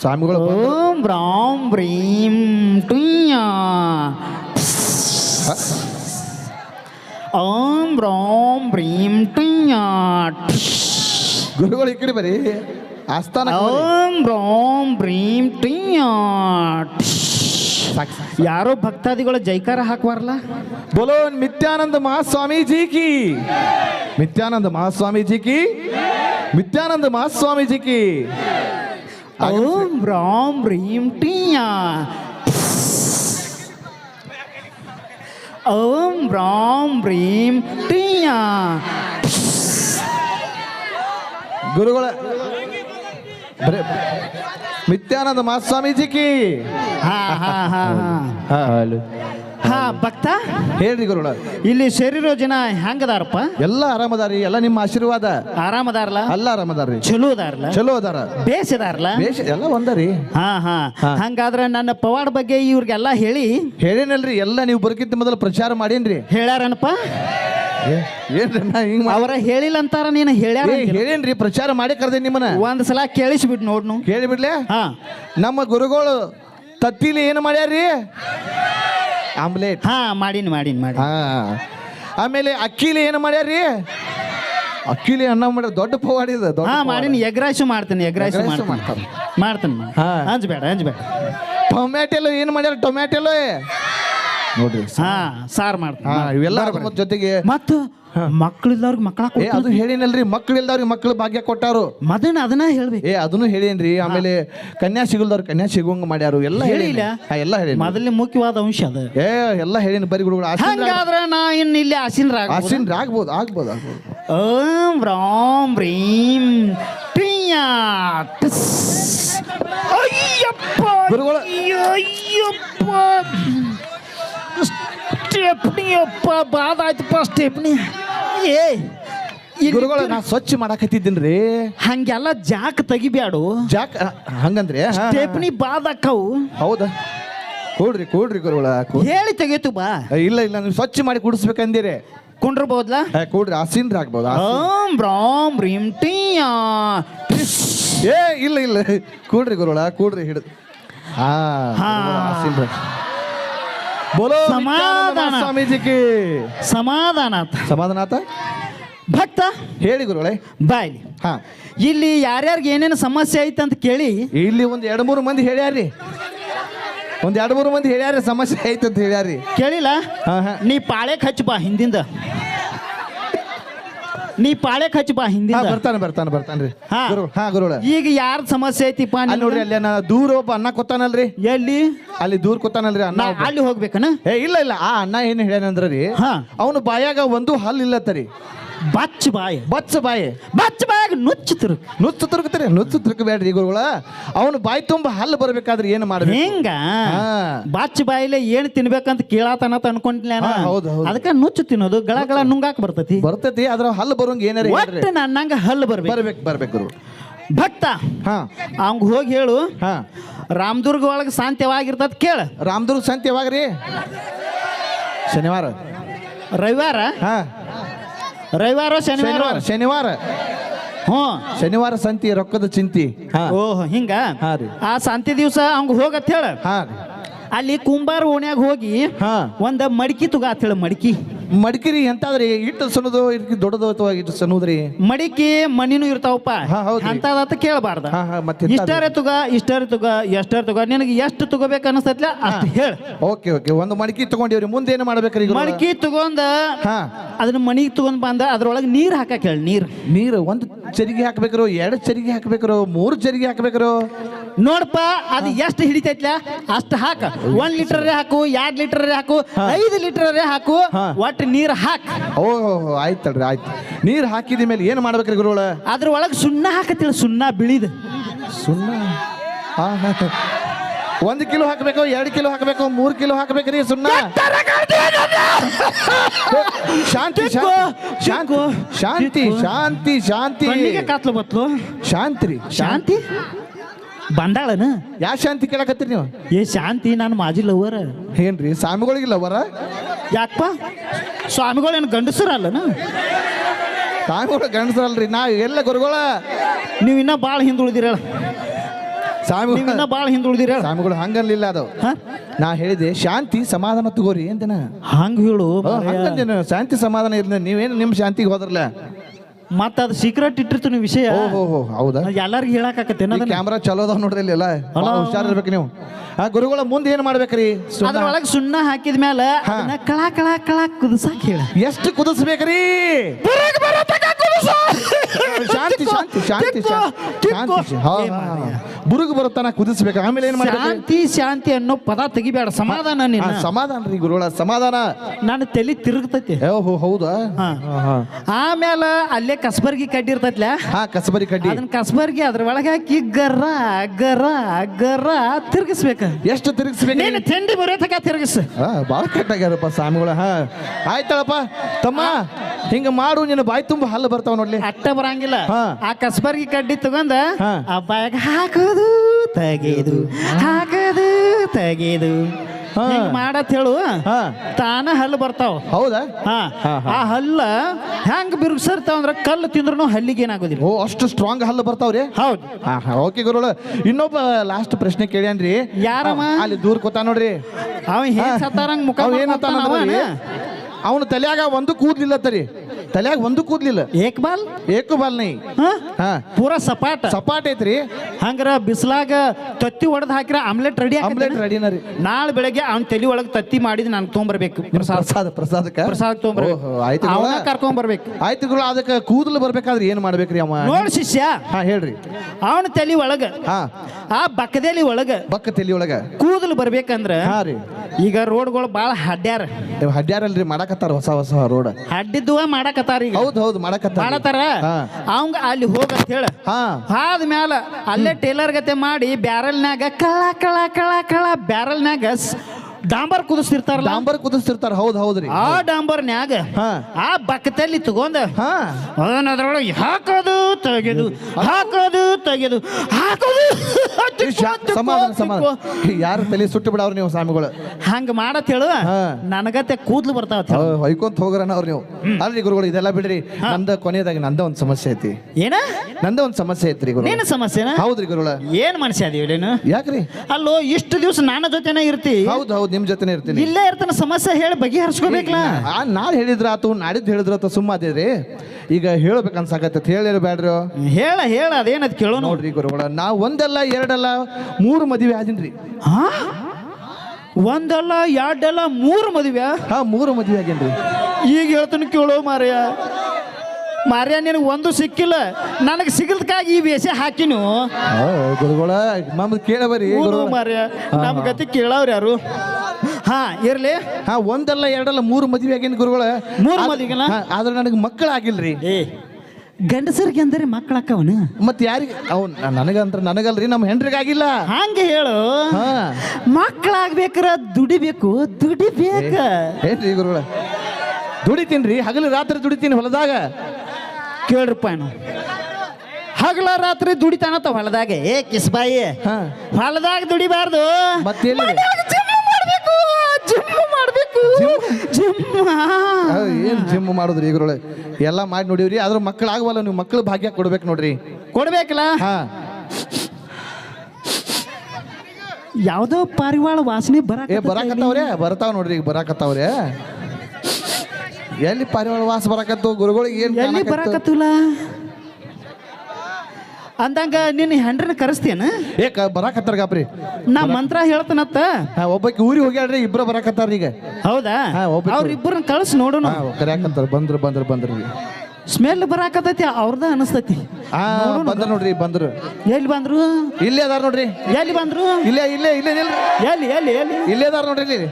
ಸ್ವಾಮಿಗಳು ಓಂ ಬ್ರಾಂ ಬ್ರೀಂ ಟುಯ್ಯ. ಓಂ ಬ್ರಾಂ ಬ್ರೀಂ ಟುಯ್ಯ. ಗುರುಗಳು ಈ ಕಡೆ ಬರೀ ಆಸ್ಥಾನ ಓಂ ಬ್ರಾಂ ಬ್ರೀಂ ಟುಯ್ಯ. ಯಾರೋ ಭಕ್ತಾದಿಗಳು ಜೈಕಾರ ಹಾಕುವಾರಲ್ಲ? ಬೋಲೋ ನಿತ್ಯಾನಂದ ಮಹಾಸ್ವಾಮೀಜಿ ಕಿ. ಮಿತ್ಯಾನಂದ ಮಹಾಸ್ವಾಮೀಜಿ ಕಿ. నిత్యానంద మహాస్వామీజీకి ఓం రాం హ్రీం టీయా ఓం రాం హ్రీం టీయా గురుగుల నిత్యానంద మహాస్వామీజీకి హా హా హా హా ಹಾ ಭಕ್ತ? ಹೇಳ್ರಿ ಗುರುಗಳ. ಇಲ್ಲಿ ಸೇರಿರೋ ಜನ ಹೆಂಗದಾರಪ್ಪ? ಎಲ್ಲ ಆರಾಮದಾರಿ ಎಲ್ಲ ನಿಮ್ಮ ಆಶೀರ್ವಾದ. ಆರಾಮದಾರಲ್ಲ ಅಲ್ಲ ಆರಾಮದಾರಿ ಚಲೋ ಅದಾರಲ್ಲ ಚಲೋ ಅದಾರ. ಬೇಸದಾರಲ್ಲ ಬೇಷ ಎಲ್ಲ ಒಂದರಿ. ಹಾ ಹಾ. ಹಂಗಾದ್ರೆ ನನ್ನ ಪವಾಡ ಬಗ್ಗೆ ಇವ್ರಿಗೆಲ್ಲ ಹೇಳಿ. ಹೇಳಿನಲ್ರಿ ಎಲ್ಲ ನೀವು ಬರಕಿಂತ ಮೊದಲು ಪ್ರಚಾರ ಮಾಡೇನ್ರಿ. ಹೇಳ್ಯಾರನಪ್ಪ? ಏ- ಏನ್ರಿ ನಾ ಹಿಂಗ್ ಮಾ- ಅವರ ಹೇಳಿಲ್ಲ ಅಂತಾರ ನೀನು ಹೇಳ್ಯಾರ ಏ, ಹೇಳೇನ್ರಿ ಪ್ರಚಾರ ಮಾಡಿ ಕರ್ದೆ ನಿಮ್ಮನ್ನ. ಒಂದ್ ಸಲ ಕೇಳಿಸ್ಬಿಟ್ ನೋಡ್ನು. ಕೇಳಿಬಿಡ್ಲೆ? ಹಾ. ನಮ್ಮ ಗುರುಗಳು ತತ್ತಿಲಿ ಏನು ಮಾಡ್ಯಾರ್ರಿ? ಆಮ್ಲೆಟ್. ಹಾ ಮಾಡೀನಿ ಮಾಡೀನಿ ಮಾಡಿ ಹಾ. ಆಮೇಲೆ ಅಕ್ಕಿಲಿ ಏನು ಮಾಡ್ಯಾರಿ? ಅಕ್ಕಿಲಿ ಅನ್ನ ಮಾಡ್ಯಾರ ದೊಡ್ಡ ಪವಾಡಿದ ಹಾ ಪವಾಡ. ಎಗ್ ರೈಸ್ ಮಾಡ್ತೀನಿ ಎಗ್ ರೈಸು ಮಾಡ್ತೀನಿ. ಮಾಡ್ತೀನಿ ಹಾ. ಹಂಚ್ಬೇಡ ಹಂಚ್ಬೇಡ. ಟೊಮ್ಯಾಟೆಲು ಏನು ಮಾಡ್ಯಾರ ಟೊಮ್ಯಾಟೆಲು ನೋಡ್ರಿ ಹಾ ಸಾರ್ ಮಾಡ್ತೀನಿ ಹಾ ಇವೆಲ್ಲ ಜೊತೆಗೆ ಮತ್ತು ಮಕ್ಕಳಿದ್ದವ್ರಿಗೆ ಮಕ್ಕಳ ಏ ಅದು ಹೇಳಿನಲ್ರಿ ಮಕ್ಳು ಇಲ್ದವ್ರಿಗೆ ಮಕ್ಳು ಭಾಗ್ಯ ಕೊಟ್ಟಾರು. ಮದನ ಅದನ್ನ ಹೇಳ್ಬೇಕು. ಏ ಅದನ್ನು ಹೇಳಿನ್ರಿ ಆಮೇಲೆ ಕನ್ಯಾ ಸಿಗಲ್ದವ್ರು ಕನ್ಯಾ ಸಿಗುವಂಗ ಮಾಡ್ಯಾರು ಎಲ್ಲ ಹೇಳಿ ಹೇಳಿಲ್ಲ? ಹಾ ಎಲ್ಲ ಹೇಳಿ ಮೊದಲನೇ ಮುಖ್ಯವಾದ ಅಂಶ ಅದು. ಏ ಎಲ್ಲ ಹೇಳಿನ ಬರಿ ಗುಡುಗಳು ಆಸೀನ್ ಹಂಗಾದ್ರ ನಾ ಇನ್ನು ಇಲ್ಲಿ ಆಸೀನರಾಗ ಆಸೀನ್ ಆಗ್ಬೋದು ಆಗ್ಬೋದು ಆಗ್ಬೋದು. ಓಂ ಬ್ರಾಂ ರೀಂ ಟಿಯ್ಯಾ ಟಿಸ್. ಅಯ್ಯಪ್ಪ ಗುರುಗಳು- ಅಯ್ಯೋ, ಅಯ್ಯಪ್ಪ ಸ್ಟೆಪ್ನಿ ಅಪ್ಪ ಬಾದ ಆಯ್ತಪ್ಪ ಸ್ಟೆಪ್ನಿ. ಏ ಗುರುಗಳು ನಾ ಸ್ವಚ್ಛ ಮಾಡಾಕತ್ತಿದ್ದೀನ್ರಿ. ಹಂಗೆಲ್ಲ ಜಾಕ್ ತೆಗಿಬ್ಯಾಡು. ಜಾಕ್ ಹಂಗಂದ್ರೆ. ಸ್ಟೆಪ್ನಿ ಬಾದ ಅಕ್ಕವು ಹೌದಾ? ಕೂಡ್ರಿ ಕೂಡ್ರಿ ಗುರುಗಳ ಕೂ- ಹೇಳಿ ತೆಗೀತು ಬಾ. ಇಲ್ಲ ಇಲ್ಲ ನೀವು ಸ್ವಚ್ಛ ಮಾಡಿ ಕುಡಿಸ್ಬೇಕಂದಿರಿ. ಕುಂಡ್ರಬಹುದ್ಲ ಕೂಡ್ರಿ ಆಸೀನ್ರಿ ಆಗ್ಬೋದು ಆಸೀನ್. ಓಂ ಬ್ರಾಂ ಬ್ರೀಂ ಏ ಇಲ್ಲ ಇಲ್ಲ. ಕೂಡ್ರಿ ಗುರುಗಳ ಕೂಡ್ರಿ ಹಿಡಿದು. ಹಾ. ಆಸೀನ್ರಿ. ಬೋಲೋ ಸಮಾಧಾನ. ಸ್ವಾಮೀಜಿಗೆ ಸಮಾಧಾನ ಆತ ಸಮಾಧಾನ. ಆತ ಭಕ್ತ? ಹೇಳಿ ಗುರುಗಳೇ. ಬಾಯ್ಲಿ ಹಾ. ಇಲ್ಲಿ ಯಾರ್ಯಾರಿಗೆ ಏನೇನು ಸಮಸ್ಯೆ ಐತೆ ಅಂತ ಕೇಳಿ. ಇಲ್ಲಿ ಒಂದು ಎರಡು ಮೂರು ಮಂದಿ ಹೇಳ್ಯಾರಿ ಒಂದ್ ಎರಡು ಮೂರು ಮಂದಿ ಹೇಳ್ಯಾರಿ ಸಮಸ್ಯೆ ಐತೆ ಅಂತ ಹೇಳ್ಯಾರಿ ಕೇಳಿಲ್ಲ? ಹಾ ಹಾ. ನೀ ಪಾಳೆ ಹಚ್ಚ ಬಾ ಹಿಂದಿಂದ. ನೀ ಪಾಳೆ ಹಚ್ಚಿ ಬಾ ಹಾ ಬರ್ತಾನೆ ಬರ್ತಾನೆ ಬರ್ತಾನೆ ರೀ ಹಾ. ಗುರು ಹಾ ಗುರುಳ ಈಗ ಯಾರ ಸಮಸ್ಯೆ ಐತಿ ಅಲ್ಲಿ? ನೋಡ್ರಿ ಅಲ್ಲಿ ನಾ ದೂರ ಒಬ್ಬ ಅಣ್ಣ ಕೊತ್ತಾನಲ್ರಿ ಎಲ್ಲಿ ಅಲ್ಲಿ ದೂರ ಕೊತ್ತಾನಲ್ರಿ ಅಣ್ಣ ನಾ ಒಬ್ಬ. ಅಲ್ಲಿ ಹೋಗ್ಬೇಕನ ಏ ಇಲ್ಲ ಇಲ್ಲ ಆ ಅಣ್ಣ ಏನ್ ಹೇಳ್ಯಾನಂದ್ರಿ ಹಾ. ಅವನು ಬಾಯಾಗ ಒಂದು ಹಲ್ಲು ಇಲ್ಲತ್ತರಿ ಬಚ್ಚ ಬಾಯಿ. ಬಚ್ಚ ಬಾಯಿ. ಬಚ್ಚ ಬಾಯಾಗ ನುಚ್ಚು ತಿರುಗ್. ನುಚ್ಚು ತುರುಕ್ತಾರೆ ನುಚ್ಚು ತಿರುಗಬೇಡ್ರಿ ಗುರುಗಳ. ಅವನು ಬಾಯಿ ತುಂಬ ಹಲ್ಲು ಬರಬೇಕಾದ್ರೆ ಏನು ಮಾಡ್ಬೇಕು? ಹಿಂಗ? ಹಾ. ಬಾಚ್ ಬಾಯಿಲೆ ಏನ್ ತಿನ್ಬೇಕಂತ ಕೇಳಾತನ ಅನ್ಕೊಂಡ್ಲ ಹಾ, ಹೌದು. ಅದಕ್ಕೆ ನುಚ್ಚು ತಿನ್ನೋದು ಗಳ ಗಳ ನುಂಗಾಕ್ ಬರ್ತೈತಿ. ಬರ್ತೈತಿ ಅದ್ರ ಹಲ್ಲು ಬರೋಂಗ ಏನಾರ ಒಟ್ಟು ನನ್ನಂಗ ಹಲ್ಲು ಬರ್ಬೇಕು. ಬರ್ಬೇಕು ಬರ್ಬೇಕು ಗುರು. ಭಕ್ತ ಹಾ. ಅವಂಗ ಹೋಗಿ ಹೇಳು. ಹಾ. ರಾಮದುರ್ಗ ಒಳಗೆ ಶಾಂತ್ಯವಾಗಿರ್ತದ ಕೇಳ. ರಾಮದುರ್ಗ ಶಾಂತ್ಯವಾಗ್ರಿ ಯಾವಾಗ್ರಿ ಶನಿವಾರ. ರವಿವಾರ? ಹಾ. ರವಿವಾರ ಶನಿವಾರ? ಶನಿವಾರ ಹ್ಞೂ. ಶನಿವಾರ ಸಂತಿ ರೊಕ್ಕದ ಚಿಂತಿ. ಓಹ್ ಹಿಂಗ? ಹಾ ರೀ. ಆ ಸಂತಿ ದಿವಸ ಅವಂಗ ಹೋಗತ್ ಹೇಳ? ಹಾ ಅಲ್ಲಿ ಕುಂಬಾರ ಓಣ್ಯಾಗ ಹೋಗಿ ಹಾ. ಒಂದ ಮಡಿಕೆ ತುಗ ಅಂತ ಹೇಳ ಮಡಿಕೆ. ಮಡಿಕೇರಿ ಎಂತಾದ್ರಿ? ಇಟ್ಟು ಸಣ್ಣದು ದೊಡ್ಡದು ಅಥವಾ ಇಟ್ಟು ಸಣ್ಣದ್ರಿ ಮಡಿಕೆ ಮಣ್ಣಿನೂ ಇರ್ತಾವಪ್ಪ. ಹಾ, ಹೌದ್ರಿ. ಅಂತ ಕೇಳಬಾರ್ದ. ಹಾ ಹಾ ಮತ್ತೆ ಎಂತಾದ್ರಿ? ಇಷ್ಟರ ತುಗ ಇಷ್ಟಾರ ತುಗ ಎಷ್ಟಾರ ತುಗ. ನಿನಗೆ ಎಷ್ಟು ತಗೋಬೇಕು ಅನಿಸ್ತೈತ್ಲ ಅಷ್ಟು ಹೇಳ. Okay okay. ಒಂದು ಮಡಿಕೆ ತಗೊಂಡಿವ್ರಿ. ಮುಂದೆ ಏನು ಮಾಡ್ಬೇಕ್ರಿ? ಮಡಿಕೆ ತಗೊಂಡ ಹಾ. ಅದನ್ನ ಮನಿಗೆ ತಗೊಂಡ್ ಬಂದ ಅದ್ರೊಳಗೆ ನೀರ್ ಹಾಕಕ್ ಹೇಳಿ ನೀರ್. ನೀರು ಒಂದು ಚರಿಗೆ ಹಾಕ್ಬೇಕ್ರು ಎರಡು ಚರಿಗೆ ಹಾಕ್ಬೇಕ್ರು ಮೂರು ಚರಿಗೆ ಹಾಕ್ಬೇಕ್ರು. ನೋಡಪ್ಪ ಅದು ಎಷ್ಟು ಹಿಡಿತೈತ್ಲ? ಅಷ್ಟು ಹಾಕ. ಒಂದ್ ಲೀಟರ್ ಹಾಕು ಎರಡ್ ಲೀಟರ್ ಹಾಕು ಐದು ಲೀಟರ್ ಹಾಕು. ಒಟ್ಟು ನೀರ್ ಹಾಕ್. ಓ ಆಯ್ತಲ್ರಿ ಆಯ್ತು. ನೀರು ಹಾಕಿದ ಮೇಲೆ ಏನು ಮಾಡ್ಬೇಕ್ರಿ ಗುರುಗಳ? ಅದ್ರ ಒಳಗೆ ಸುಣ್ಣ ಹಾಕತ್ತಿಲ್ಲ ಸುಣ್ಣ ಬಿಳಿದ. ಸುಣ್ಣ? ಒಂದ್ ಕಿಲೋ ಹಾಕಬೇಕು ಎರಡು ಕಿಲೋ ಹಾಕಬೇಕು ಮೂರ್ ಕಿಲೋ ಹಾಕ್ಬೇಕ್ರಿ ಸುಣ್ಣ. ಶಾಂತಿ ಶಾಂತಿ ಶಾಂತಿ ಶಾಂತಿ ಶಾಂತಿ ಕಾತ್ಲು ಬತ್ಲು. ಶಾಂತಿ. ಶಾಂತಿ? ಬಂದಾಳನ? ಯಾ ಶಾಂತಿ ಕೇಳಕತ್ತೀರಿ ನೀವು? ಏ ಶಾಂತಿ ನಾನು ಮಾಜಿ ಲವರ್ ಏನ್ರಿ ಸ್ವಾಮಿಗಳಿಗೆ ಲವರ ಯಾಕಪ್ಪ ಸ್ವಾಮಿಗಳೇನು ಗಂಡಸರಲ್ಲನ? ಸ್ವಾಮಿಗಳು ಗಂಡಸರಲ್ರಿ ನಾ ಎಲ್ಲ ಗುರುಗಳ. ನೀವು ಇನ್ನ ಭಾಳ ಹಿಂದುಳಿದಿರ ಸ್ವಾಮಿಗಳು ಇನ್ನ ಭಾಳ ಹಿಂದುಳಿದಿರ ಸ್ವಾಮಿಗಳು ಹಂಗನ್ಲಿಲ್ಲ ಅದು ಹಾ? ನಾ ಹೇಳಿದೆ ಶಾಂತಿ ಸಮಾಧಾನ ತಗೋರಿ ಅಂತೇನ ಹಂಗ ಹೇಳು ಹಂಗಂದೇನು ಶಾಂತಿ ಸಮಾಧಾನ ಇರ್ಲಿ ನೀವೇನು ನಿಮ್ಮ ಶಾಂತಿಗೆ ಹೋದ್ರಲ್ಲ? ಮತ್ತ ಅದು ಸೀಕ್ರೆಟ್ ಇಟ್ಟಿರ್ತೀನಿ ವಿಷಯ. ಓಹೋ ಹೌದಾ? ಎಲ್ಲರಿಗೂ ಹೇಳಕಾಕತ್ತೆ ಕ್ಯಾಮ್ರಾ ಚಲೋ ಅದಾವ ನೋಡ್ರಿ ಇಲ್ಲಿ ಎಲ್ಲ. ಹುಷಾರಿರ್ಬೇಕು ನೀವು. ಆ ಗುರುಗಳ ಮುಂದೆ ಏನು ಮಾಡ್ಬೇಕ್ರಿ? ಒಳಗ್ ಅದ್ರೊಳಗೆ ಸುಣ್ಣ ಹಾಕಿದ ಮೇಲೆ ಕಳ ಕಳ ಕಳ ಕುದಿಸಾಕ್ ಹೇಳ. ಎಷ್ಟು ಕುದಿಸ್ಬೇಕ್ರಿ? ಶಾಂತಿ ಶಾಂತಿ ಶಾಂತಿ. ಬುರುಗು ಬರುತ್ತಾನ ಕುದಿಸ್ಬೇಕು. ಆಮೇಲೆ ಏನ್ ಮಾಡ್ಬೇಕು? ಶಾಂತಿ ಶಾಂತಿ ಅನ್ನೋ ಪದ ತೆಗಿಬೇಡ. ಸಮಾಧಾನ ನೀನು ನಿನ್ನ. ಸಮಾಧಾನ ರೀ ಗುರುಗಳ ಸಮಾಧಾನ. ನಾನು ತಲೆ ತಿರುಗ್ತೈತಿ. ಓಹೋ ಹೌದಾ. ಆಮೇಲೆ ಅಲ್ಲೇ ಕಸ್ಬರ್ಗಿ ಕಡ್ಡಿರ್ತೈತ್ಲ? ಹಾ ಕಸಬರಿ ಕಡ್ಡಿ. ಅದನ್ನ ಕಸಬರ್ಗಿ ಅದ್ರ ಒಳಗೆ ಹಾಕಿ ಗರ ಗರ ಗರ ತಿರುಗಿಸ್ಬೇಕು. ಎಷ್ಟು ತಿರುಗಿಸ್ಬೇಕು ನೀನು? ತಿಂಡಿ ಬರೋತಕ ತಿರುಗಿಸ್. ಹಾ ಬಾಳ ಕೆಟ್ಟಾಗ್ಯಾರಪ್ಪ ಸ್ವಾಮಿಗಳ ಹಾ. ಆಯ್ತಳಪ್ಪ ತಮ್ಮ ಹಿಂಗ ಮಾಡು ನಿನ್ನ ಬಾಯಿ ತುಂಬ ಹಲ್ಲು ಬರ್ತಾವ. ನೋಡ್ಲಿ. ಅಟ್ಟ ಬರಂಗಿಲ್ಲ. ಹಾ. ಆ ಕಸ್ಬರ್ಗಿ ಕಡ್ಡಿ ತಗೊಂಡ ಹಾ. ಆ ಬಾಯಾಗ ಹಾಕೋದು ತೆಗೆದು ಹಾಕೋದು ತೆಗೆದು. ಹಾ. ಹಿಂಗ್ ಮಾಡತ್ ಹೇಳು. ಹಾ. ತಾನ ಹಲ್ಲು ಬರ್ತಾವ. ಹೌದಾ? ಹಾ. ಹಾ, ಹಾ. ಆ ಹಲ್ಲ ಹೆಂಗ್ ಬಿರುಗ್ಸಿರ್ತಾವ ಅಂದ್ರ ಕಲ್ಲು ತಿಂದ್ರು ಹಲ್ಲಿಗೆ ಏನಾಗೋದಿಲ್ಲ. ಓ ಅಷ್ಟು ಸ್ಟ್ರಾಂಗ್ ಹಲ್ಲು ಬರ್ತಾವ್ರಿ? ಹೌದು. ಹಾ ಹಾ. ಓಕೆ ಗುರುಗಳ. ಇನ್ನೊಬ್ಬ ಲಾಸ್ಟ್ ಪ್ರಶ್ನೆ ಕೇಳ್ಯಾನ್ರಿ. ಯಾರಮ್ಮ? ಅಲ್ಲಿ ದೂರ ಕೂತ ನೋಡ್ರಿ. ಅವ ಹೇಗ್ ಸತ್ತಾರಂಗ್ ಮುಖ ಅವ ಮಾಡ್ಕೊಂತಾನ ಏನಂತ ಅವನ? ಅವನು ತಲೆಯಾಗ ಒಂದು ಕೂದ್ಲಿಲ್ಲ ತರಿ ತಲ್ಯಾಗ ಒಂದು ಕೂದ್ಲಿಲ್ಲ. ಏಕ್ ಬಾಲ್? ಏಕು ಬಾಲ್ ನೈ. ಹಾ? ಹಾ. ಪೂರ ಸಪಾಟ. ಸಪಾಟ್ ಐತ್ರಿ. ಹಂಗಾರ ಬಿಸಿಲಾಗ ತತ್ತಿ ಹೊಡೆದ್ ಹಾಕಿರ ಆಮ್ಲೆಟ್ ರೆಡಿ ಆಮ್ಲೆಟ್ ರೆಡಿನ ರೀ. ನಾಳೆ ಬೆಳಗ್ಗೆ ಅವ್ನ ತಲೆ ಒಳಗೆ ತತ್ತಿ ಮಾಡಿದ್ ನಾನು ತೊಗೊಂಬರ್ಬೇಕು. ಪ್ರಸಾದ. ಪ್ರಸಾದ ಪ್ರಸಾದಕ್ಕ? ಪ್ರಸಾದ ತೊಗೊಂಬರ್ಬೇಕು. ಓಹೋ, ಆಯ್ತು ಗುರು. ಅವನ ಕರ್ಕೊಂಡ್ ಬರ್ಬೇಕು. ಆಯ್ತು ಗುರು ಅದಕ್ಕೆ ಕೂದಲು ಬರ್ಬೇಕಾದ್ರೆ ಏನ್ ಮಾಡ್ಬೇಕ್ರಿ ಅವ? ನೋಡ್ ಶಿಷ್ಯ. ಹಾ ಹೇಳ್ರಿ. ಅವನ ತಲೆ ಒಳಗ ಹಾ. ಆ ಬಕ್ಕದೇಲಿ ಒಳಗ ಬಕ್ಕ ತಲೆ ಒಳಗ. ಕೂದಲು ಬರ್ಬೇಕಂದ್ರ ಹಾ ರೀ. ಈಗ ರೋಡ್ಗಳು ಬಾಳ ಹಡ್ಯಾರ. ಇವ್ ಹಡ್ಯಾರಲ್ರಿ ಮಾಡಕತ್ತಾರ ಹೊಸ ಹೊಸ ರೋಡ್. ಹಡ್ಡಿದ್ದುವ ಮಾಡಕತ್ತಾರ ಈಗ? ಹೌದ್ ಹೌದ್ ಮಾಡಕತ್ತಾರ ಮಾಡತಾರ? ಅವಂಗ ಅಲ್ಲಿ ಹೋಗಂತ ಹೇಳ. ಹಾ. ಆದ ಮ್ಯಾಲ ಅಲ್ಲೇ ಟೇಲರ್ ಗತೆ ಮಾಡಿ ಬ್ಯಾರಲ್ನಾಗ ಕಳ ಕಳ ಕಳ ಕಳ ಬ್ಯಾರಲ್ನಾಗ ಡಾಂಬರ್ ಕುದಿಸ್ತಿರ್ತಾರಲ್ಲ? ಡಾಂಬರ್ ಕುದಿಸ್ತಿರ್ತಾರ ಹೌದ್ ಹೌದ್ರಿ ಆ ಡಾಂಬರ್ನ್ಯಾಗ ಹಾ. ಆ ಬಕ್ಕದಲ್ಲಿ ತಗೊಂಡ ಹಾ. ಅದ್ರೊಳಗೆ ಹಾಕೋದು ತೆಗೆದು ಹಾಕೋದು ತೆಗೆದು ಹಾಕೋದು ಶಾ- ಸಮಾಧಾನ ಸಮಾಧಾನ. ಯಾರು ತಲೆ ಸುಟ್ಟು ಬಿಡವ್ರ ನೀವು ಸ್ವಾಮಿಗಳು? ಹಂಗ ಮಾಡತ್ ಹೇಳು. ಹಾ. ನನಗತ್ತೆ ಕೂದ್ಲು ಬರ್ತಾವ ಅಂತ ಹೇಳು. ಹೊಯ್ಕೊಂತ ಹೋಗ್ರನ ಅವ್ರು ನೀವು. ಅಲ್ರಿ ಗುರುಗಳು ಇದೆಲ್ಲ ಬಿಡ್ರಿ. ನಂದ ಕೊನೆಯದಾಗ ನಂದ ಒಂದ್ ಸಮಸ್ಯೆ ಐತಿ. ಏನ? ನಂದ ಒಂದ್ ಸಮಸ್ಯೆ ಐತ್ರಿ ಗುರು ನೀನು ಸಮಸ್ಯೆನ? ಹೌದ್ರಿ ಗುರುಗಳ. ಏನ್ ಮನುಷ್ಯ ಅದೇನು ನೀನು ಯಾಕ್ರಿ? ಅಲ್ಲೋ ಇಷ್ಟು ದಿವಸ ನನ್ನ ಜೊತೆನೇ ಇರ್ತಿ. ಹೌದು ಹೌದ್. ನಿಮ್ ಜೊತೆ ಇರ್ತೀನಿ. ಇಲ್ಲೇ ಇರ್ತಾನೆ ಸಮಸ್ಯೆ ಹೇಳಿ ಬಗೆಹರಿಸ್ಕೋಬೇಕಲ್ಲ. ಆ ನಾಳೆ ಹೇಳಿದ್ರ ಆತು ನಾಡಿದ್ದು ಹೇಳಿದ್ರ ಆತು ಸುಮ್ಮ ಅದೇರಿ. ಈಗ ಹೇಳ್ಬೇಕು ಹೇಳಿರ್ಬೇಡ್ರಿ ಹೇಳ ಹೇಳ ಅದೇನದ್ ಕೇಳೋಣ ನೋಡ್ರಿ ಗುರುಗಳ ನಾ ಒಂದಲ್ಲ ಎರಡಲ್ಲ ಮೂರು ಮದುವೆ ಆದಿನ್ರಿ. ಹಾ? ಒಂದಲ್ಲ ಎರಡಲ್ಲ ಮೂರು ಮದುವೆ? ಹಾ ಮೂರು ಮದುವೆ ಆಗೇನ್ರಿ. ಈಗ ಹೇಳ್ತಾನೆ ಕೇಳೋ ಮಾರ್ಯ. ಮಾರ್ಯ ನಿನಗೆ ಒಂದು ಸಿಕ್ಕಿಲ್ಲ ನನಗೆ ಸಿಗಲ್ಕಾಗಿ ಈ ವೇಷ ಹಾಕಿನು? ಗುರುಗಳ ಮಮ್ಮ ಕೇಳಬರಿ ಊರು ಮಾರ್ಯ ನಮ್ಮ ಗತಿ ಕೇಳವ್ರು ಯಾರು? ಹಾ ಇರ್ಲಿ. ಹಾ ಒಂದಲ್ಲ ಎರಡಲ್ಲ ಮೂರು ಮದುವೆ ಆಗಿನ ಗುರುಗಳ. ಮೂರು ಮದುವೆ ಆದ್ರೆ ನನಗೆ ಮಕ್ಕಳಾಗಿಲ್ರಿ. ಏ ಗಂಡಸರಿಗೆ ಅಂದರೆ ಮಕ್ಕಳಕ್ಕವನು? ಮತ್ತೆ ಯಾರಿಗೆ ಅವ್ ನನಗಂದ್ರೆ ನನಗಲ್ರಿ ನಮ್ಮ ಹೆಂಡ್ರಿಗಾಗಿಲ್ಲ. ಹಂಗೆ ಹೇಳು. ಮಕ್ಕಳಾಗ್ಬೇಕಾರ ದುಡಿಬೇಕು ದುಡಿಬೇಕ. ಏನ್ರಿ ಗುರುಗಳ? ದುಡಿತೀನ್ರಿ ಹಗಲು ರಾತ್ರಿ ದುಡಿತೀನಿ ಹೊಲದಾಗ. ಕೇಳ್ರಪ್ಪ ಹಗಲ ರಾತ್ರಿ ದುಡಿತಾನತ್ತ ಹೊಲದಾಗ? ಏ ಕಿಸ್ಬಾಯಿ. ಹಾ. ಹೊಲದಾಗ ದುಡಿಬಾರ್ದು. ಮತ್ತೇನಿದೆ? ಏನ್ ಜಿಮ್ ಮಾಡುದ್ರಿ ಗುರುಗಳ ಎಲ್ಲ ಮಾಡಿ ನೋಡಿವ್ರಿ ಮಕ್ಕಳು ಆಗವಲ್ಲ ನೀವು ಮಕ್ಕಳು ಭಾಗ್ಯ ಕೊಡ್ಬೇಕು ನೋಡ್ರಿ. ಕೊಡ್ಬೇಕಲ್ಲ? ಹಾ. ಯಾವ್ದೋ ಪಾರಿವಾಳ ವಾಸನೆ ಬರ ಏ ಬರಾಕತ್ತವ್ರೆ ಬರ್ತಾವ ನೋಡ್ರಿ ಈಗ ಬರಾಕತ್ತವ್ರೆ. ಎಲ್ಲಿ ಪಾರಿವಾಳ ವಾಸ ಬರಾಕತ್ತು ಗುರುಗಳಿಗೆ ಏನ್ ಎಲ್ಲಿ? ಬರಾಕತ್ತಲ್ಲ ಅಂದಂಗ ನಿನ್ನ ಹೆಂಡ್ರನ್ನ ಕರೆಸ್ತೇನ ಏ ಕ ಬರಾಕತ್ತಾರ ಗಾಪ್ರಿ. ನಾ ಮಂತ್ರ ಹೇಳ್ತನತ್ತ? ಹಾ ಒಬ್ಬಾಕಿ ಊರಿಗೆ ಹೋಗ್ಯಾಳ್ರಿ ಇಬ್ರ ಬರಾಕತ್ತಾರ ಈಗ. ಹೌದಾ? ಹಾ, ಕಳ್ಸ ಅವ್ರಿಬ್ಬರನ್ನ ಕಳ್ಸಿ ನೋಡೋಣ. ಬಂದ್ರ ಬಂದ್ರ ಬಂದ್ರು ಬಂದ್ರು ಸ್ಮೆಲ್ ಬರಾಕತೈತಿ ಅವ್ರದ ಅನಸ್ತೈತಿ. ಆ ಬಂದ್ರ ನೋಡ್ರಿ ಬಂದ್ರು. ಎಲ್ಲಿ ಬಂದ್ರು? ಇಲ್ಲೇ ಅದಾರ ನೋಡ್ರಿ. ಎಲ್ಲಿ ಬಂದ್ರು? ಇಲ್ಲೇ ಇಲ್ಲೇ ಇಲ್ಲೇ ಎಲ್ಲಿ ಎಲ್ಲಿ ಎಲ್ಲಿ? ಇಲ್ಲೇ ಅದಾರ ನೋಡ್ರಿ ಇಲ್ಲಿ.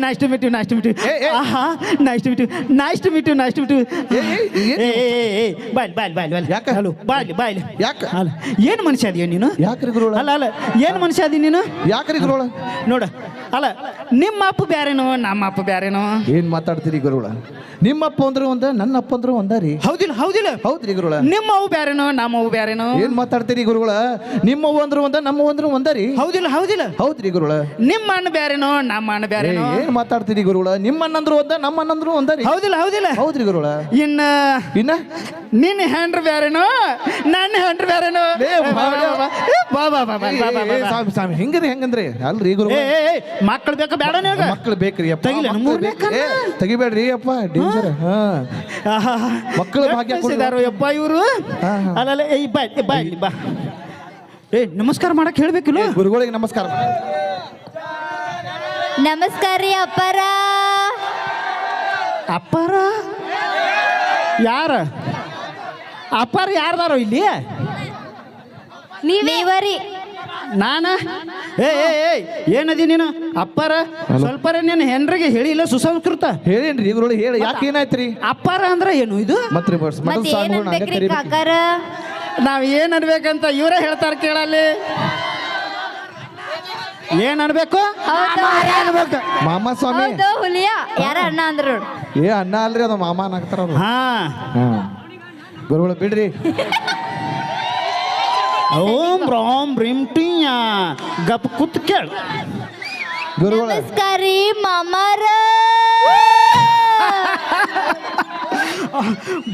Nice to meet you nice to meet you ಏ, ಏ. ಆಹಾ nice to meet you nice to meet you nice to meet you ಏ, ಏ, ಏನ್ ಏ ಏ ಏ ಬಾಯ್ ಬಾಯ್ ಬಾಯ್ ಬಾಯ್ ಯಾಕ? ಹಲೋ ಬಾಯ್ ಬಾಯ್ ಯಾಕ? ಅಲ್ಲ ಏನು ಮನುಷ್ಯ ಅದೀಯ ನೀನು? ಯಾಕ್ರಿ ಗುರುಗಳ? ಅಲ್ಲ ಅಲ್ಲ ಏನು ಮನುಷ್ಯ ಅದಿ ನೀನು? ಯಾಕ್ರಿ ಗುರುಗಳ? ನೋಡ ಅಲ್ಲ ನಿಮ್ಮ ಅಪ್ಪ ಬ್ಯಾರೇನು ನಮ್ಮ ಅಪ್ಪ ಬ್ಯಾರೇನು? ಏನ್ ಮಾತಾಡ್ತೀರಿ ಗುರುಗಳ? ನಿಮ್ಮಪ್ಪ ಅಂದ್ರೆ ಒಂದ ನನ್ನ ಅಪ್ಪ ಅಂದ್ರೆ ಒಂದ ರೀ. ಹೌದಿಲ್ಲ ಹೌದಿಲ್ಲ. ಹೌದ್ರಿ ಗುರುಗಳ? ನಿಮ್ಮ ಅವು ಬ್ಯಾರೇನು ನಮ್ಮ ಅವು ಬ್ಯಾರೇನು? ಏನ್ ಮಾತಾಡ್ತೀರಿ ಗುರುಗಳ? ನಿಮ್ಮ ಅಂದ್ರೆ ಒಂದ ನಮ್ಮ ಅಂದ್ರೆ ಒಂದ ರೀ. ಹೌದಿಲ್ಲ ಹೌದಿಲ್ಲ. ಹೌದ್ರಿ ಗುರುಗಳ? ನಿಮ್ಮ ಅಣ್ಣ ಬ್ಯಾರೇನೋ ನಮ್ಮ ಅಣ್ಣ ಬ್ಯಾರೇನು? ಏನ್ ಮಾತಾಡ್ತೀರಿ ಗುರುಗಳ? ನಿಮ್ಮ ಅಣ್ಣಂದ್ರು ಒಂದ ನಮ್ಮ ಅಣ್ಣಂದ್ರು ಒಂದ ರೀ. ಹೌದಿಲ್ಲ ಹೌದಿಲ್ಲ. ಹೌದ್ರಿ ಗುರುಗಳ? ಇನ್ನ ಇನ್ನ? ನಿನ್ನ ಹ್ಯಾಂಡ್ರ್ ಬ್ಯಾರೇನು ನನ್ನ ಹ್ಯಾಂಡ್ರ್ ಬ್ಯಾರೇನು? ಸ್ವಾಮಿ ಸ್ವಾಮಿ ಹೆಂಗ್ರಿ ಹೆಂಗಂದ್ರಿ ಅಲ್ರಿ ಗುರು ಮಕ್ಳು ಬೇಕಾ ಬೇಡ ಮಕ್ಳು ಬೇಕ್ರಿ ಅಪ್ಪ ತೆಗಿಲ, ತೆಗಿಬೇಡ್ರಿ ಅಪ್ಪ ಡೇಂಜರ್. ಹಾ. ಮಕ್ಕಳ ಭಾಗ್ಯ. ಯಪ್ಪ ಇವರು. ಅಲ್ಲಲ್ಲ ಏ ಬಾ ಬಾ ಇಲ್ಲಿ ಬಾ. ಏ ನಮಸ್ಕಾರ ಮಾಡಕ್ ಹೇಳ್ಬೇಕಿಲ್ಲ ಗುರುಗಳಿಗೆ ನಮಸ್ಕಾರ ನಮಸ್ಕಾರ ರೀ ಅಪ್ಪಾರ. ಅಪ್ಪಾರ? ಯಾರ? ಅಪ್ಪಾರ ಯಾರ್ದಾರೋ ಇಲ್ಲಿ? ನೀವರಿ. ನಾನ? ಏ ಏ ಏ ಏನದಿ ನೀನು? ಅಪ್ಪಾರ? ಸ್ವಲ್ಪರ ನೀನು ಹೆಂಡ್ರಿಗೆ ಹೇಳಿಲ್ಲ ಸುಸಂಸ್ಕೃತ? ಹೇಳೇನ್ರಿ ಇದ್ರೊಳಗೆ ಹೇಳಿ. ಯಾಕೆ ಏನಾಯ್ತ್ರಿ? ಅಪ್ಪಾರ ಅಂದ್ರೆ ಏನು ಇದು? ಮತ್ರಿ ಮತ್ತೆ ಏನ್ ಅನ್ಬೇಕ್ರಿ. ಕಾಕಾರ? ನಾವ್ ಏನ್ ಅನ್ಬೇಕಂತ ಇವರೇ ಹೇಳ್ತಾರ ಕೇಳಲ್ಲಿ. ಏನ್ ಅನ್ಬೇಕು? ಮಾಮ ಸ್ವಾಮಿ. ಹೌದು ಹುಲಿಯ. ಯಾರ ಅಣ್ಣ ಅಂದ್ರು ಏ ಅಣ್ಣ ಅಲ್ರಿ ಅದು ಮಾಮ ಅನ್ನಕ್ತಾರ ಅವ್ರು. ಹಾ. ಹಾ. ಗುರುಗಳು ಬಿಡ್ರಿ. ಓಂ ರಾಮ್ ಬ್ರೀಂ ಟಿಯ. ಗಪ್ ಕುತ್ ಕೇಳು. ಗುರುಗಳ. ನಮಸ್ಕಾರ ರೀ ಮಾಮಾರ.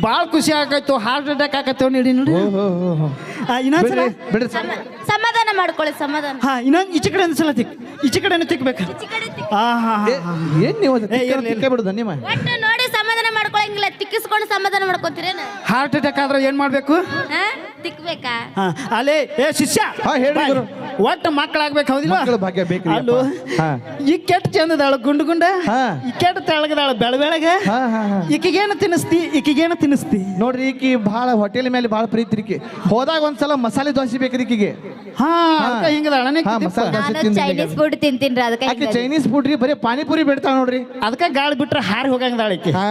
ಭಾಳ ಖುಷಿ ಆಗಾಯ್ತು ಹಾರ್ಟ್ ಅಟ್ಯಾಕ್ ಆಕತ್ತೇವ್ ನೋಡಿ ನೋಡಿ ಓ ಹೋ ಹೋ ಹೋ. ಆ, ಇನ್ನೊಂದ್ಸಲ. ಬಿಡ್ರಿ ಬಿಡ್ರಿ ಸಮಾಧಾನ ಮಾಡ್ಕೊಳ್ಳಿ ಸಮಾಧಾನ. ಹಾ ಇನ್ನೊಂದು ಈಚೆ ಕಡೆ ಒಂದ್ಸಲ ತಿಕ್ ಈಚೆ ಕಡೆನೂ ತಿಕ್ಬೇಕು. ಆ ಹಾ ಏ, ಏನ್ ನೀವು ಇರ್ಲಿ, ಇರ್ಲಿ. ಬಿಡುದ ನಿಮ್ಮ. ಒಟ್ಟು ನೋಡಿ ಸಮಾಧಾನ ಮಾಡ್ಕೊಳಂಗಿಲ್ಲ ತಿಕ್ಕಿಸ್ಕೊಂಡು ಸಮಾಧಾನ ಮಾಡ್ಕೊತೀರೇನು? ಹಾರ್ಟ್ ಅಟ್ಯಾಕ್ ಆದ್ರೆ ಏನ್ ಮಾಡ್ಬೇಕು? ಹಾ? ತಿಕ್ಬೇಕಾ? ಹಾ ಅಲ್ಲೇ ಏ ಶಿಷ್ಯ! ಹಾ, ಗುರು. ಒಟ್ಟು ಮಕ್ಕಳಾಗ್ಬೇಕು ಹೌದಿಲ್ಲ ಮಕ್ಕಳ ಭಾಗ್ಯ ಬೇಕ್ರಿ ಅಲ್ಲೋ ಹಾ. ಈ ಕೆಟ್ಟ ಚಂದದಾಳ ಗುಂಡು ಗುಂಡ ಹಾ. ಈ ಕೆಟ್ಟ ತೆಳಗದಾಳ ಬೆಳ ಬೆಳಗ ಈಕಿಗೇನು ತಿನ್ನಿಸ್ತಿ ಈಕಿಗೇನು ತಿನ್ನಿಸ್ತಿ? ನೋಡ್ರಿ ಈಕಿ ಭಾಳ ಹೋಟೆಲ್ ಮೇಲೆ ಭಾಳ ಪ್ರೀತಿ ರೀಕಿ ಹೋದಾಗ ಒಂದ್ಸಲ ಮಸಾಲೆ ದೋಸೆ ಬೇಕ್ರಿ ಈಕಿಗೆ. ಹಾ ಅದಕ್ಕ ಹಿಂಗದಾಳನೆ ಹಾ, ಮಸಾಲೆ ದೋಸೆ ಚೈನೀಸ್ ಫುಡ್ ಅದಕ್ಕೆ ಚೈನೀಸ್ ಫುಡ್ ರೀ ಬರೀ ಪಾನಿಪುರಿ ಬಿಡ್ತಾಳ ನೋಡ್ರಿ. ಅದಕ್ಕೆ ಗಾಳಿ ಬಿಟ್ರೆ ಹಾರಿ ಹೋಗಂಗದಾಳ ಈಕಿ. ಹಾ.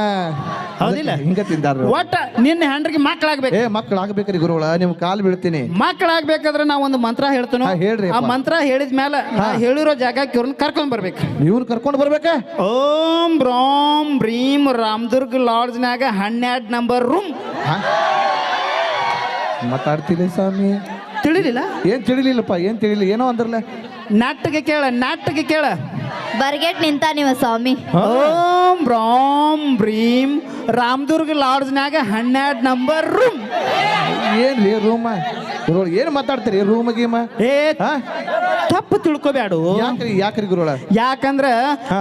ಹೌದಿಲ್ಲ? ಹಿಂಗ ತಿಂದಾರ ಒಟ್ಟ ನಿನ್ನ ಹೆಂಡ್ರಿಗೆ ಮಕ್ಕಳಾಗ್ಬೇಕು ಏ ಮಕ್ಳು ಆಗ್ಬೇಕ್ರಿ ಗುರುಗಳ ನಿಮ್ ಕಾಲ್ ಬೀಳ್ತೀನಿ. ಮಕ್ಕಳಾಗ್ಬೇಕಾದ್ರೆ ನಾ ಒಂದು ಮಂತ್ರ ಹೇಳ್ತೇನೆ. ಹಾ, ಹೇಳ್ರಿ ಆ ಅಪ್ಪ. ಮಂತ್ರ ಹೇಳಿದ ಮೇಲೆ ನಾ ಹೇಳಿರೋ ಜಾಗಕ್ಕೆ ಇವ್ರನ್ನ ಕರ್ಕೊಂಡ್ ಬರ್ಬೇಕು. ಇವ್ನ ಕರ್ಕೊಂಡು ಬರ್ಬೇಕಾ? ಓಂ ಬ್ರೋಂ ಬ್ರೀಂ ರಾಮದುರ್ಗ್ ಲಾಡ್ಜ್ನಾಗ ಹನ್ನೆರಡು ನಂಬರ್ ರೂಮ್. ಹಾ? ಮಾತಾಡ್ತಿಲ್ಲ ಸ್ವಾಮಿ. ತಿಳಿಲಿಲ್ಲ? ಏನ್ ತಿಳಿಲಿಲ್ಲಪ್ಪ ಏನ್ ತಿಳಿಲಿಲ್ಲ ಏನೋ ಅಂದ್ರಲ್ಲ. ನಾಟಕ ಕೇಳ ನಾಟಕ ಕೇಳ. ಬರ್ಗೆಟ್ ನಿಂತ ನೀವ ಸ್ವಾಮಿ. ಓಂ ಬ್ರೋಂ ಬ್ರೀಂ ರಾಮದುರ್ಗ್ ಲಾಡ್ಜ್ನಾಗ ಹನ್ನೆರಡು ನಂಬರ್ ರೂಮ್ ಏನ್ರಿ ರೂಮ ಗುರುಗಳು ಏನ್ ಮಾತಾಡ್ತೀರಿ? ರೂಮ್ ಗೀಮ? ಏ ಹಾ? ತಪ್ಪು ತಿಳ್ಕೊಬ್ಯಾಡು. ಯಾಕ್ರಿ ಯಾಕ್ರಿ ಯಾಕಂದ್ರೆ ಯಾಕಂದ್ರ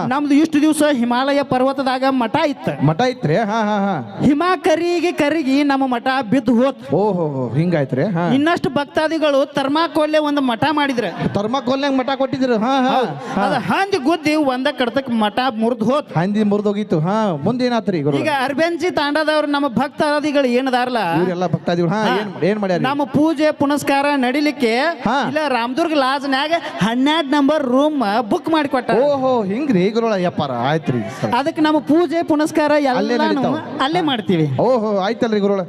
ನಮ್ದು ಇಷ್ಟು ದಿವಸ ಹಿಮಾಲಯ ಪರ್ವತದಾಗ ಮಠ ಇತ್ತ. ಮಠ ಐತ್ರಿ ಹಾ ಹಾ ಹಾ. ಹಿಮ ಕರಿಗೆ ಕರಿಗಿ ನಮ್ಮ ಮಠ ಬಿದ್ದು ಹೋತ್. ಓಹೋ ಹಿಂಗಾಯ್ತ್ರಿ ಹಾ. ಇನ್ನಷ್ಟು ಭಕ್ತಾದಿಗಳು ತರ್ಮಾಕೋಲ್ಲೆ ಒಂದು ಮಠ ಮಾಡಿದ್ರ. ಥರ್ಮಾಕೋಲ್ನಾಗ ಮಠ ಕೊಟ್ಟಿದ್ರು ಹಾ ಹಾ. ಹಾ. ಅದ ಹಂದಿ ಗುದ್ದಿ ಒಂದ ಕಡತಕ್ಕೆ ಮಠ ಮುರಿದು ಹೋತ್. ಹಂದಿ ಮುರಿದೋಗಿತ್ತು ಹಾ. ಮುಂದೇನಾತ್ರಿ ಈಗ ಅರ್ಬೆಂಜಿ ತಾಂಡದವ್ರು ನಮ್ಮ ಭಕ್ತಾದಿಗಳು ಏನದಾರಲ್ಲ ಇವರೆಲ್ಲ ಭಕ್ತಾದಿಗಳು ಹಾ ಏನ್ ಏನ್ ಮಾಡ್ಯಾರ ನಮ್ಮ ಪೂಜೆ ಪುನಸ್ಕಾರ ನಡಿಲಿಕ್ಕೆ ಹಾ. ಇಲ್ಲ ರಾಮದುರ್ಗ ಲಾಜ್ನ್ಯಾಗ ಹನ್ನೆರಡ್ ನಂಬರ್ ರೂಮ್ ಬುಕ್ ಮಾಡಿಕೊಟ್ಟ ಓಹೋ ಹಿಂಗ್ರಿ ಗುರುಗಳ ಯಪ್ಪಾರ ಆಯ್ತ್ರಿ ಸರಿ. ಅದಕ್ಕೆ ನಮ್ಮ ಪೂಜೆ ಪುನಸ್ಕಾರ ಅಲ್ಲೇ ಎಲ್ಲಾನು ನಡೀತಾವ. ಅಲ್ಲೇ ಮಾಡ್ತೀವಿ ಓಹೋ ಆಯ್ತಲ್ರಿ ಗುರುಗಳ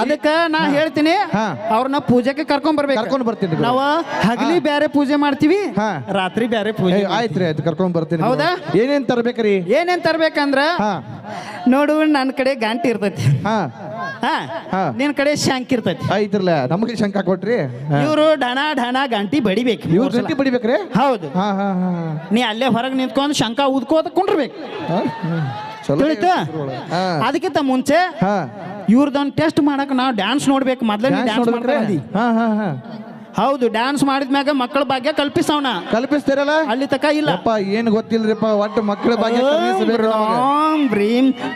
ಅದಕ್ಕ ನಾ ಹೇಳ್ತೀನಿ ಹಾ. ಅವ್ರನ್ನ ಪೂಜೆಗೆ ಕರ್ಕೊಂಡ್ ಬರ್ಬೇಕು. ಕರ್ಕೊಂಡ್ ಬರ್ತೀನಿ ಗುರು. ನಾವು ಹಗಲಿ ಬ್ಯಾರೆ ಪೂಜೆ ಮಾಡ್ತೀವಿ ಹಾ. ರಾತ್ರಿ ಬ್ಯಾರೆ ಏ, ಪೂಜೆ ಆಯ್ತ್ರಿ ಆಯ್ತು ಕರ್ಕೊಂಡ್ ಬರ್ತೀನಿ ಹೌದಾ? ಏನೇನ್ ತರ್ಬೇಕ್ರಿ? ಏನೇನ್ ತರ್ಬೇಕಂದ್ರ ಹಾ. ನೋಡು ನನ್ನ ಕಡೆ ಗಂಟಿ ಇರ್ತೈತಿ. ಹಾ. ಹಾ. ಹಾ. ನಿನ್ ಕಡೆ ಶಂಕ್ ಇರ್ತೈತಿ. ಆಯ್ತ್ರಲ್ಲ ನಮಗೆ ಶಂಕ ಕೊಟ್ರಿ ಇವ್ರು ಡಣ ಢಣ ಗಂಟಿ ಬಡಿಬೇಕು. ಇವ್ರ ಮೂರ್ ಸಲ. ಗಂಟಿ ಬಡಿಬೇಕ್ರಿ? ಹೌದು. ಹಾ ಹಾ ಹಾ ನೀ ಅಲ್ಲೇ ಹೊರಗೆ ನಿಂತ್ಕೊಂಡು ಶಂಕ ಊದ್ಕೋತ ಕುಂಡ್ರಬೇಕು. ಹಾ. ಚಲೋ ತಿಳಿತಾ? ಹಾ. ಅದಕ್ಕಿಂತ ಮುಂಚೆ ಹಾ. ಇವ್ರದೊಂದು ಟೆಸ್ಟ್ ಮಾಡಕ್ ನಾವು ಡ್ಯಾನ್ಸ್ ನೋಡ್ಬೇಕು. ಮೊದ್ಲೇ ಡ್ಯಾನ್ಸ್ ಡ್ಯಾನ್ಸ್ ನೋಡ್ಬೇಕ್ರಿ ಮಾಡ್ತಾರೆ ಹಾ ಹಾ ಹಾ. ಹೌದು ಡ್ಯಾನ್ಸ್ ಮಾಡಿದ್ಮ್ಯಾಗ ಮಕ್ಕಳ ಭಾಗ್ಯ ಕಲ್ಪಿಸವನ. ಕಲ್ಪಿಸ್ತೀರಲ್ಲ? ಅಲ್ಲಿ ತಕ ಇಲ್ಲ. ಯಪ್ಪ ಏನ್ ಗೊತ್ತಿಲ್ರಿಪ್ಪ ಒಟ್ಟು ಮಕ್ಕಳ ಬಗ್ಗೆ ನಮ್ಗೆ. ರಾಮ್ ಬ್ರೀಂ